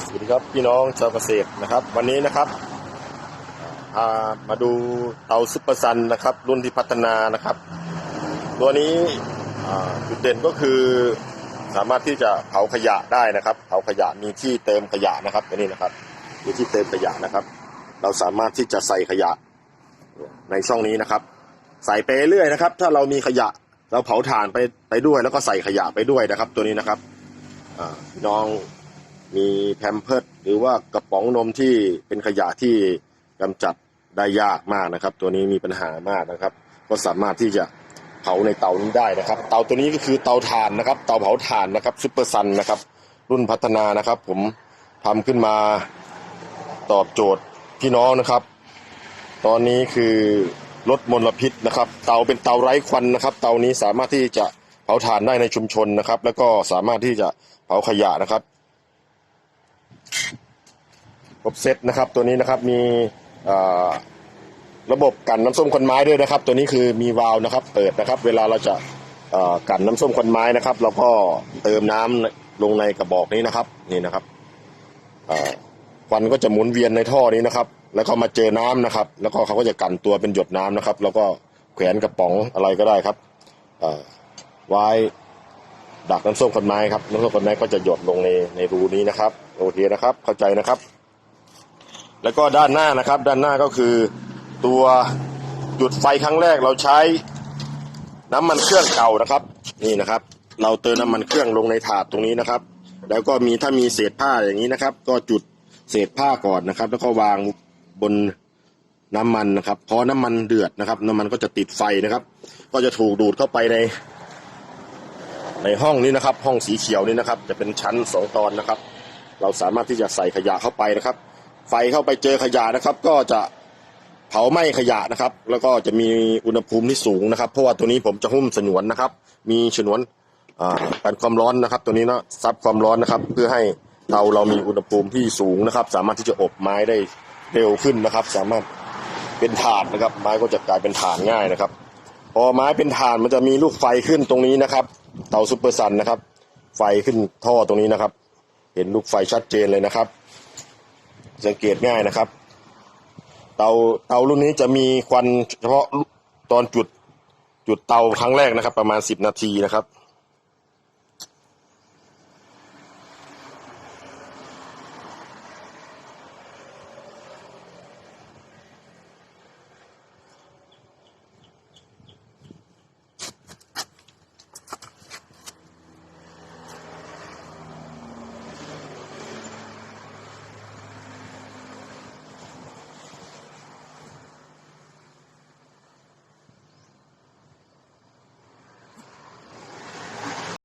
สวัสดีครับพี่น้องชาวเกษตรนะครับ วันนี้นะครับพามาดูเตาซุปเปอร์ซันนะครับ รุ่นที่พัฒนานะครับ ตัวนี้จุดเด่นก็คือสามารถที่จะเผาขยะได้นะครับเผาขยะมีที่เติมขยะนะครับตัวนี้นะครับมีที่เติมขยะนะครับ เราสามารถที่จะใส่ขยะในช่องนี้นะครับ ใส่ไปเรื่อยนะครับ ถ้าเรามีขยะเราเผาถ่านไปไปด้วย แล้วก็ใส่ขยะไปด้วยนะครับ ตัวนี้นะครับพี่น้อง มีแพมเพิร์ดหรือว่ากระป๋องนมที่เป็นขยะที่กำจัดได้ยากมากนะครับ ตัวนี้มีปัญหามากนะครับ ก็สามารถที่จะเผาในเตานี้ได้นะครับ เตาตัวนี้ก็คือเตาถ่านนะครับ เตาเผาถ่านนะครับซุปเปอร์ซันนะครับ รุ่นพัฒนานะครับ ผมทำขึ้นมาตอบโจทย์พี่น้องนะครับ ตอนนี้คือลดมลพิษนะครับ เตาเป็นเตาไร้ควันนะครับ เตานี้สามารถที่จะเผาถ่านได้ในชุมชนนะครับ แล้วก็สามารถที่จะเผาขยะนะครับ ครบเซตนะครับ ตัวนี้นะครับมีระบบกันน้ำส้มควันไม้ด้วยนะครับ ตัวนี้คือมีวาล์วนะครับ เปิดนะครับ เวลาเราจะกันน้ำส้มควันไม้นะครับเราก็เติมน้ำลงในกระบอกนี้นะครับนี่นะครับควันก็จะหมุนเวียนในท่อนี้นะครับ แล้วก็มาเจอน้ำนะครับ แล้วก็เขาก็จะกันตัวเป็นหยดน้ำนะครับ แล้วก็แขวนกระป๋องอะไรก็ได้ครับอ่าไว้ดักน้ำส้มคนไม้ครับน้ำส้มคนไม้ก็จะหยดลงในในรูนี้นะครับ โอเคนะครับ เข้าใจนะครับ แล้วก็ด้านหน้านะครับ ด้านหน้าก็คือตัวจุดไฟครั้งแรกเราใช้น้ำมันเครื่องเก่านะครับ นี่นะครับ เราเติมน้ำมันเครื่องลงในถาดตรงนี้นะครับ แล้วก็มีถ้ามีเศษผ้าอย่างนี้นะครับ ก็จุดเศษผ้าก่อนนะครับ แล้วก็วางบนน้ำมันนะครับพอน้ำมันเดือดนะครับ น้ำมันก็จะติดไฟนะครับ ก็จะถูกดูดเข้าไปใน ในห้องนี้นะครับ ห้องสีเขียวนี้นะครับ จะเป็นชั้นสองตอนนะครับ เราสามารถที่จะใส่ขยะเข้าไปนะครับ ไฟเข้าไปเจอขยะนะครับ ก็จะเผาไหม้ขยะนะครับ แล้วก็จะมีอุณหภูมิที่สูงนะครับ เพราะว่าตัวนี้ผมจะหุ้มฉนวนนะครับ มีฉนวนอ่ากันความร้อนนะครับ ตัวนี้เนาะซับความร้อนนะครับ เพื่อให้เตาเรามีอุณหภูมิที่สูงนะครับ สามารถที่จะอบไม้ได้เร็วขึ้นนะครับ สามารถเป็นถ่านนะครับ ไม้ก็จะกลายเป็นถ่านง่ายนะครับ พอไม้เป็นถ่านมันจะมีลูกไฟขึ้นตรงนี้นะครับ เตาซุปเปอร์ซันนะครับ ไฟขึ้นท่อตรงนี้นะครับ เห็นลูกไฟชัดเจนเลยนะครับ สังเกตง่ายนะครับ เตาเตารุ่นนี้จะมีควันเฉพาะตอนจุดจุดเตาครั้งแรกนะครับ ประมาณ 10 นาทีนะครับ